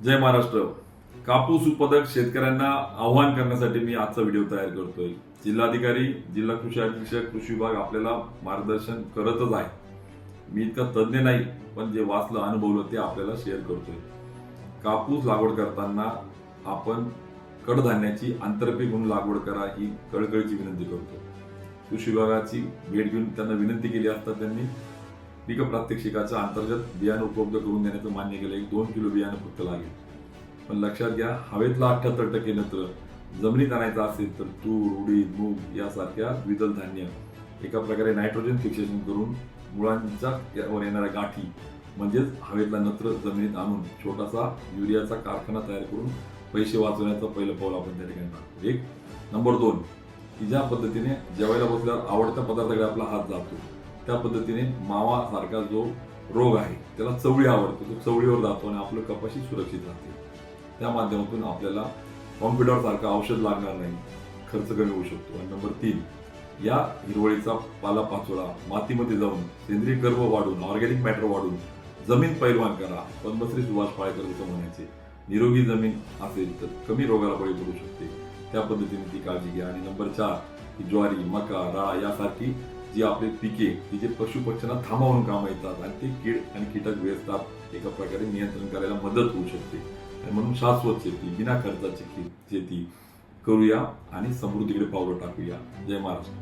जय महाराष्ट्र. कापूस उत्पादक शेतकऱ्यांना आव्हान करण्यासाठी मी आजचा व्हिडिओ तयार करतोय. जिल्हाधिकारी जिल्हा कृषी अधीक्षक कृषी विभाग आपल्याला मार्गदर्शन करतच आहे. मी इतका तज्ज्ञ नाही पण जे वाचलं अनुभवलं ते आपल्याला शेअर करतोय. कापूस लागवड करताना आपण कडधान्याची आंतरपीक म्हणून लागवड करा ही कळकळीची विनंती करतो कृषी विभागाची भेट घेऊन त्यांना विनंती केली असता त्यांनी पीक प्रात्यक्षिकाचं अंतर्गत बियाणं उपलब्ध करून देण्याचं मान्य केलं. एक दोन किलो बियाणं फक्त लागेल. पण लक्षात घ्या हवेतला अठ्ठ्याहत्तर टक्के नत्र जमिनीत आणायचं असेल तर तूर उडीद मूग यासारख्या द्विदल धान्य एका प्रकारे नायट्रोजन फिक्सेशन करून मुळांच्या यावर येणाऱ्या गाठी म्हणजेच हवेतला नत्र जमिनीत आणून छोटासा युरियाचा कारखाना तयार करून पैसे वाचवण्याचं पहिलं पाऊल आपण त्या ठिकाणी एक. नंबर दोन. की ज्या पद्धतीने जेवायला बसल्यावर आवडत्या पदार्थाकडे आपला हात जातो. त्या पद्धतीने मावा सारखा जो रोग आहे त्याला चवळी आवडतो. तो चवळीवर जातो आणि आपलं कपाशी सुरक्षित राहते. त्या माध्यमातून आपल्याला कॉम्प्युटर सारखं औषध लागणार नाही खर्च कमी होऊ शकतो. आणि नंबर तीन या हिरवळीचा पाला पाचोळा मातीमध्ये जाऊन सेंद्रिय गर्व वाढून ऑर्गॅनिक मॅटर वाढून जमीन पैलवान करा. पद्मश्री सुभाष पाळेकर असं म्हणायचे निरोगी जमीन असेल तर कमी रोगाला बळी पडू शकते. त्या पद्धतीने ती काळजी घ्या. आणि नंबर चार ज्वारी मका राळा यासारखी जी आपले पिके की जे पशु पक्ष्यांना थांबवून काम येतात आणि ते कीड आणि कीटक व्यवस्थाप एका प्रकारे नियंत्रण करायला मदत होऊ शकते. आणि म्हणून शाश्वत शेती बिना खर्चाची शेती करूया आणि समृद्धीकडे पावलं टाकूया. जय महाराष्ट्र.